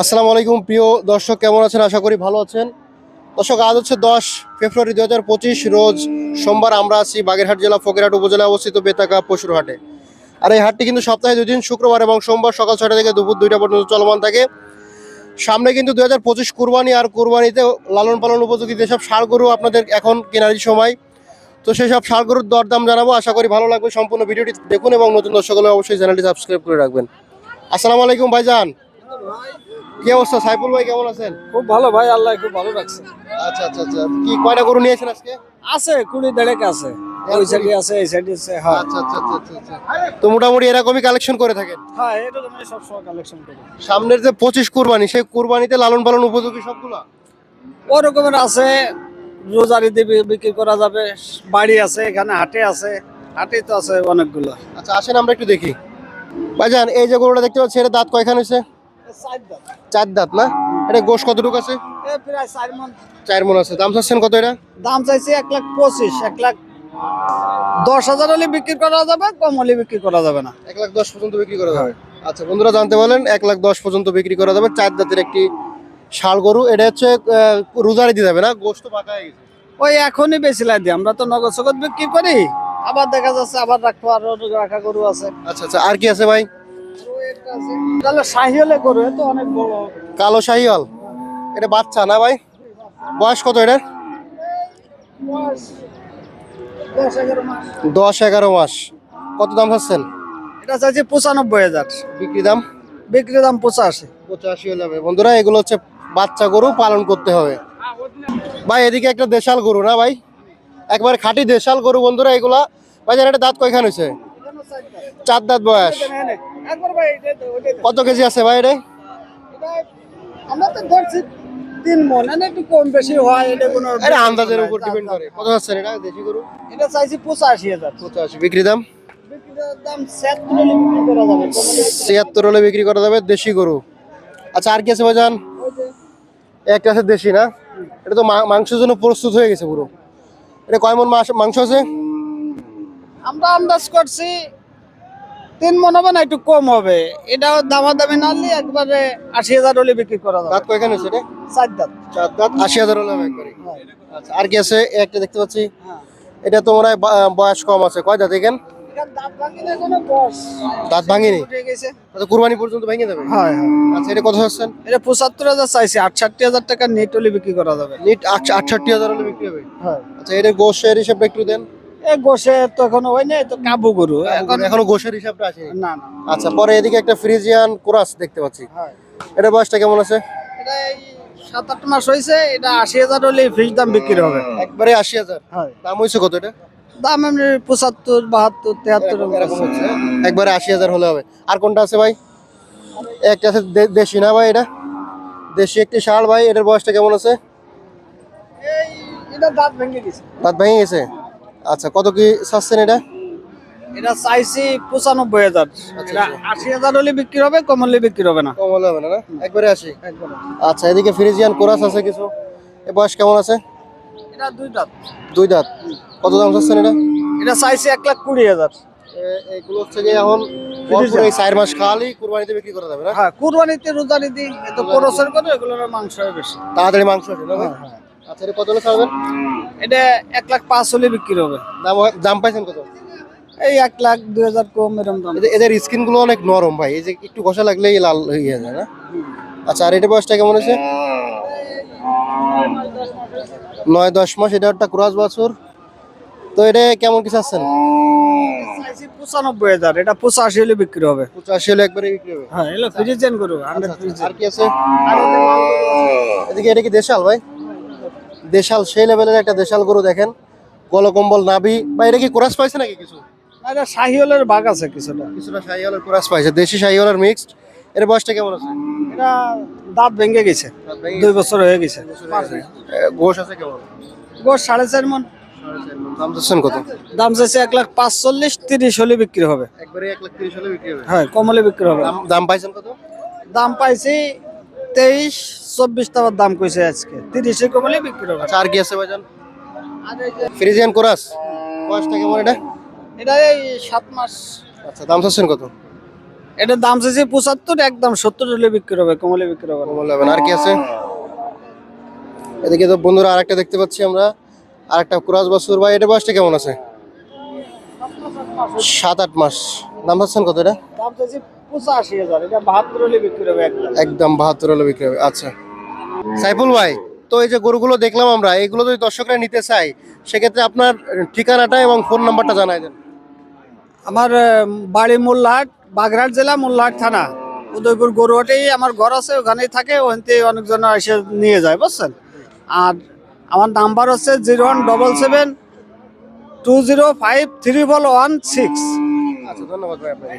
আসসালামু আলাইকুম, প্রিয় দর্শক, কেমন আছেন? আশা করি ভালো আছেন। দর্শক, আজ হচ্ছে দশ ফেব্রুয়ারি দু হাজার পঁচিশ, রোজ সোমবার আমরা আছি বাগেরহাট জেলা ফকিরহাট উপজেলায় অবস্থিত বেতাকা পশুর হাটে। আর এই হাটটি কিন্তু সপ্তাহে দুই দিন, শুক্রবার এবং সোমবার সকাল ছয়টা থেকে দুপুর দুইটা পর্যন্ত চলমান থাকে। সামনে কিন্তু দুই হাজার পঁচিশ কুরবানি আর কুরবানিতে লালন পালন উপযোগী যেসব ষাড় গরু আপনাদের এখন কেনারই সময়, তো সেই সব ষাড় গরুর দরদাম জানাব। আশা করি ভালো লাগবে। সম্পূর্ণ ভিডিওটি দেখুন এবং নতুন দর্শক হলে অবশ্যই চ্যানেলটি সাবস্ক্রাইব করে রাখবেন। আসসালামু আলাইকুম ভাইজান। কি অবস্থা? সাইফুল ভাই কেমন আছেন? খুব ভালো ভাই আল্লাহ খুব ভালো রাখছে। আচ্ছা আচ্ছা আচ্ছা। কি কয়টা গরু নিয়েছেন আজকে? আছে কুড়ি দেড়েক আছে। ওই সাইডে আছে এই সাইডে আছে হ্যাঁ। আচ্ছা আচ্ছা আচ্ছা আচ্ছা, আচ্ছা। তো মোটামুটি এরকমই কালেকশন করে থাকেন? হ্যাঁ এটা তো আমি সবসময় কালেকশন করি সামনের যে পঁচিশ কুরবানি সেই কুরবানিতে লালন পালন উপযোগী সবগুলা? ও রকমের আছে রোজারি দিয়ে বিক্রি করা যাবে। বাড়ি আছে এখানে হাটে আছে। হাটে তো আছে অনেকগুলো। আচ্ছা আসেন আমরা একটু দেখি। ভাইজান এই যে গরুটা দেখতে পাচ্ছি এটা দাঁত কয়খান হয়েছে? চার দাঁত। না? এটা গোশ কতটুকু আছে? প্রায় চার মন। আছে। দাম চাচ্ছেন কত এটা? দাম চাইছে এক লাখ পঁচিশ এক লাখ দশ হাজার হলে বিক্রি করা যাবে কম হলে বিক্রি করা যাবে না। এক লাখ দশ পর্যন্ত বিক্রি করা যাবে। আচ্ছা বন্ধুরা জানতে বলেন এক লাখ দশ পর্যন্ত বিক্রি করা যাবে চার দাঁতের একটি ষাড় গরু। এটা হচ্ছে রোজারে দিয়ে যাবে না? গোস্ত পাকা হয়ে গেছে। ওই এখনই বেশি দিই আমরা তো নগদ সগদ বিক্রি করি। আবার দেখা যাচ্ছে আবার রাখব আর রাখা গরু আছে। আচ্ছা আচ্ছা আর কি আছে ভাই? তাহলে সাহিওলে গরু তো অনেক বড়। কালো শাহিওয়াল এটা বাচ্চা না ভাই? বয়স কত এটা দশ এগারো মাস। কত দাম চাচ্ছেন? এটা চাইছি পঁচানব্বই হাজার। বিক্রি দাম? বিক্রি দাম পঁচাশি। পঁচাশি হলে হবে। বন্ধুরা এগুলো হচ্ছে বাচ্চা গরু পালন করতে হবে। ভাই এদিকে একটা দেশাল গরু না ভাই? একবার খাঁটি দেশাল গরু বন্ধুরা এগুলা। ভাই জান এটা দাঁত কয়খান হয়েছে চার দাঁত বয়স। কত কেজি আছে ভাই এটা? এটা আমরা তো ধরছি তিন মন এনে একটু কম বেশি হয় এটা কোনো এটা আন্দাজের উপর ডিপেন্ড করে। কত যাচ্ছেন এটা দেশি গরু? এটা চাইছি পঁচাশি হাজার। পঁচাশি। বিক্রি দাম? ছিয়াত্তর হলে বিক্রি করা যাবে। দেশি গরু। আচ্ছা আর কি আছে একটা আছে দেশি না? এটা তো মাংসের জন্য প্রস্তুত হয়ে গেছে পুরো। এটা কয় মন মাস- আছে? আমরা আন্দাজ করছি তিন মন হবে না একটু কম হবে। এটাও দামাদামি না নিয়ে একবারে আশি হাজার হলে বিক্রি করা যাবে। দাঁত কয়খান এটা? চার দাঁত। চার দাঁত আশি হাজার হলে একবারে। আচ্ছা আর কি আছে? একটা দেখতে পাচ্ছি। হ্যাঁ। এটা তো মনে হয় বয়স কম আছে। কয় দাঁত এখানে? দাঁত ভাঙিলে দাঁত ভাঙিনি? আচ্ছা কুরবানি পর্যন্ত ভেঙে যাবে হয় আচ্ছা এটা কত হচ্ছেন এটা পঁচাত্তর হাজার চাইছি আটষট্টি হাজার টাকা নেট হলে বিক্রি করা যাবে। নিট আটষট্টি হাজার হলে বিক্রি হবে? হয়। আচ্ছা এটা হিসাবটা একটু দেন। এ গোসে তো এখনও নাই তো কাবু গরু। এখনও গোশের হিসাবটা আসেনি না না আচ্ছা পরে এদিকে একটা ফ্রিজিয়ান কোরাস দেখতে পাচ্ছি। হয়। এটা বয়সটা কেমন আছে? এটা সাত আট মাস হয়েছে এটা আশি হাজার হলে ফ্রিজ দাম বিক্রি হবে। একবারে আশি হাজার। দাম হয়েছে কত এটা? দাম এমনি পঁচাত্তর বাহাত্তর তেহাত্তর এরকম- এরকম হচ্ছে। একবারে আশি হাজার হলে হবে। আর কোনটা আছে ভাই? একটা আছে দেশি না ভাই এটা? দেশি একটি শাল ভাই এটার বয়সটা কেমন আছে? দাঁত ভেঙে গেছে। দাঁত ভেঙে গেছে? আচ্ছা কত কি চাচ্ছেন এটা? এটা চাইছি পঁচানব্বই হাজার। আশি হাজার হলে বিক্রি হবে কম হলে বিক্রি হবে না। কম হলে হবে না একবারে আশি? আচ্ছা এদিকে ফ্রিজিয়ান কোরাস আছে কিছু? এ বয়স কেমন আছে? এটা দুই দাঁত। দুই দাঁত। কত দাম চাচ্ছেন এটা? এটা চাইছি এক লাখ কুড়ি হাজার। এ- এইগুলো হচ্ছে গিয়ে এখন ভরপুর এই চার মাস খালি কুরবানিতে বিক্রি করা যাবে না? হ্যাঁ কুরবানিতে রোজারি দিই এত পরশের করে এগুলোর মাংস হয় বেশি। তাড়াতাড়ি মাংস আসে না ভাই আচ্ছা এটা কত হলে ছাড়বেন? এটা এক লাখ পাঁচ হলে বিক্রি হবে। দাম দাম পাইছেন কত? এই এক লাখ দুই হাজার কম এরকম দাম। এদের- এদের স্কিনগুলো অনেক নরম ভাই এই যে একটু ঘষা লাগলেই লাল হয়ে যায় না? আচ্ছা আর এটা বয়সটা কেমন আছে নয় দশ মাস এটা একটা ক্রস বছর। তো এটা কেমন কিছু আছেন পঁচানব্বই হাজার। এটা পঁচাশি হলে বিক্রি হবে। পঁচাশি হলে একবারে বিক্রি হবে? হ্যাঁ এগুলো ফ্রিজেন করু আর কি আছে? এদিকে এটা কি দেশাল ভাই? দেশাল সেই লেভেলের একটা দেশাল গরু দেখেন। গলকম্বল নাভি। বা এটা কি কোরাস পাইছে নাকি কিছু? এটা ভাগ আছে কিছুটা। কিছুটা শাহিওয়ালের কোরাস পাইছে। দেশি শাহিওয়ালের মিক্সড এর বয়সটা কেমন আছে? এটা দাঁত ভেঙে গেছে। দুই বছর হয়ে গেছে। এ, গোশ আছে কেমন? গোস সাড়ে চার মন। দাম দিচ্ছেন কত? দাম চাইছে এক লাখ পাঁচচল্লিশ তিরিশ হলে বিক্রি হবে। একবারে এক লাখ তিরিশ হলে বিক্রি হবে? হ্যাঁ কম হলে বিক্রি হবে। দাম দাম পাইছেন কত? দাম পাইছি তেইশ চব্বিশ টাকার দাম কইছে আজকে। তিরিশে কম হলে বিক্রি হবে। আচ্ছা আর কি আছে ভাইজান? আর এই যে ফ্রিজিয়ান কোরাস? বয়সটা কেমন এটা? এটা এই সাত মাস। আচ্ছা দাম চাচ্ছেন কত? এটার দাম চাইছি পঁচাত্তর একদম সত্তর হলে বিক্রি হবে কমলে বিক্রি হবে। হবে। আর কি আছে? এদিকে তো বন্ধুরা আরেকটা দেখতে পাচ্ছি আমরা। আরেকটা কুরাজ বাসুর ভাই এটা বয়সটা কেমন আছে? সাত আট মাস। দাম পাচ্ছেন কত এটা? একদম। একদম বাহাত্তর হলে বিক্রি হবে। আচ্ছা। সাইফুল ভাই তো এই যে গরুগুলো দেখলাম আমরা এগুলো যদি দর্শকরা নিতে চাই সেক্ষেত্রে আপনার ঠিকানাটা এবং ফোন নাম্বারটা জানাই দেন। আমার বাড়ি মোল্লাহাট বাগড়াট জেলা মোল্লাহাট থানা। উদয়পুর গরুহাটেই আমার ঘর আছে ওখানেই থাকে ওখানতে অনেকজন এসে নিয়ে যায় বুঝছেন? আর আমার নাম্বার হচ্ছে zero one double seven two zero five three one six. আচ্ছা ধন্যবাদ ভাই আপনাকে।